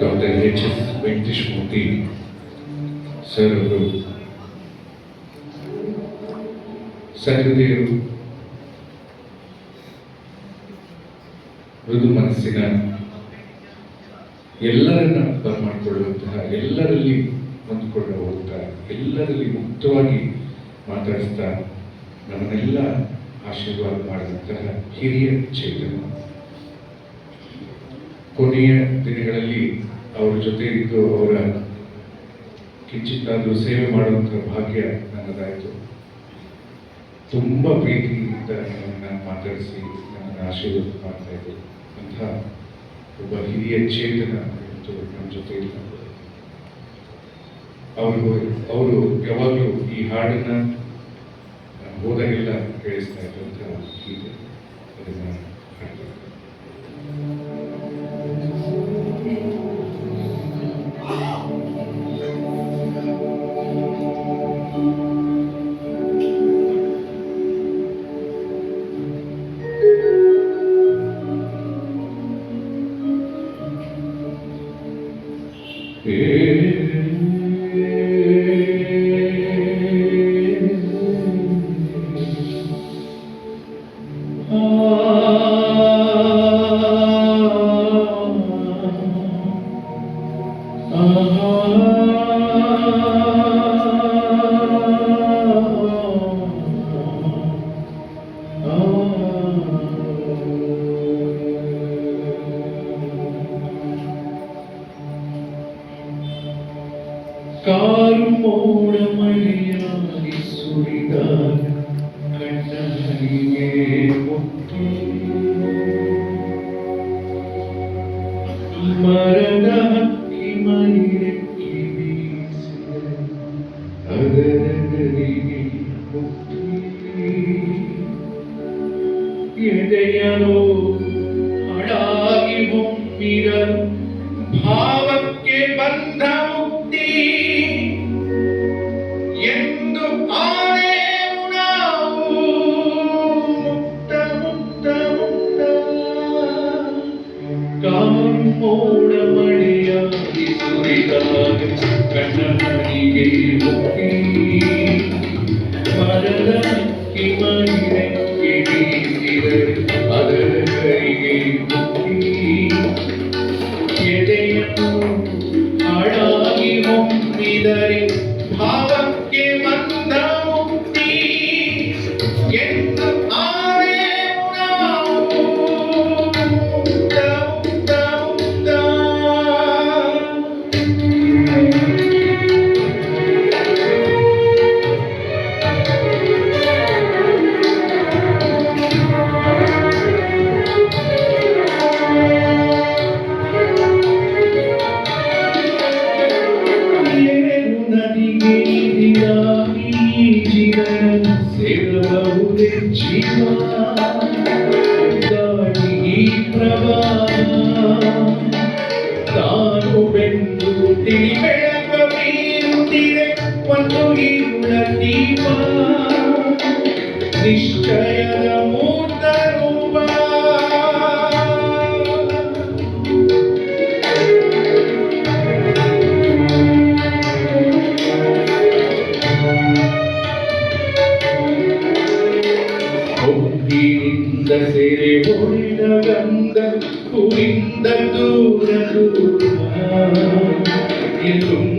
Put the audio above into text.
Doctor H S Venkatesh Murthy sir ಅವರು ಮೃದು ಮನಸ್ಸಿನ ಎಲ್ಲರನ್ನ ಬರಮಾಡಿಕೊಳ್ಳುವಂತಹ ಎಲ್ಲರಲ್ಲಿ ಹೊಂದಿಕೊಳ್ಳುವಂತಹ ಎಲ್ಲರಲ್ಲಿ ಮುಕ್ತವಾಗಿ ಮಾತಾಡಿಸ್ತಾ ನಮ್ಮನ್ನೆಲ್ಲ ಆಶೀರ್ವಾದ ಮಾಡಿದಂತಹ ಹಿರಿಯ ಚೇತನ. ಕೊನೆಯ ದಿನಗಳಲ್ಲಿ ಅವರ ಜೊತೆ ಇದ್ದು ಅವರ ಕಿಂಚಿತ್ತಾದರೂ ಸೇವೆ ಮಾಡುವಂತಹ ಭಾಗ್ಯ ನನ್ನದಾಯಿತು. ತುಂಬ ಪ್ರೀತಿಯಿಂದ ನನ್ನನ್ನು ಮಾತಾಡಿಸಿ, ನನ್ನನ್ನು ಆಶೀರ್ವಾದ ಮಾಡ್ತಾ ಇದ್ದರು ಅಂತಹ ಒಬ್ಬ ಹಿರಿಯ ಚೇತನ ಇವತ್ತು ನಮ್ಮ ಜೊತೆ ಇಲ್ಲ ಅವರು ಅವರು ಯಾವಾಗಲೂ ಈ ಹಾಡನ್ನ ಹೋದಾಗೆಲ್ಲ ಕೇಳಿಸ್ತಾ ಇದ್ದಂಥ ಗೀತೆ. ಅದನ್ನು ಹಾಡ್ತಾರೆ കാറും ഓണമണിയായി സുരിതാൻ കണ്ണനിയെ മരണി മണിരക്കി വീശ അകരകരികി എടയനോ അടാകി മുമ്പിര ഭാവ Thank you. ಸೇರಬಹುದೇ ಜೀವ ಗಾಳಿಗೆ ಪ್ರವಾಹ ತಾನು ಬೆಂದು ತಿಳಿ ಬೆಳಕ ಬೀರುತ್ತಿರೆ ಒಂದು ಈರುಳ ದೀಪ ನಿಶ್ಚಯದ ಮೂರ್ತ இந்த தூர தூரம்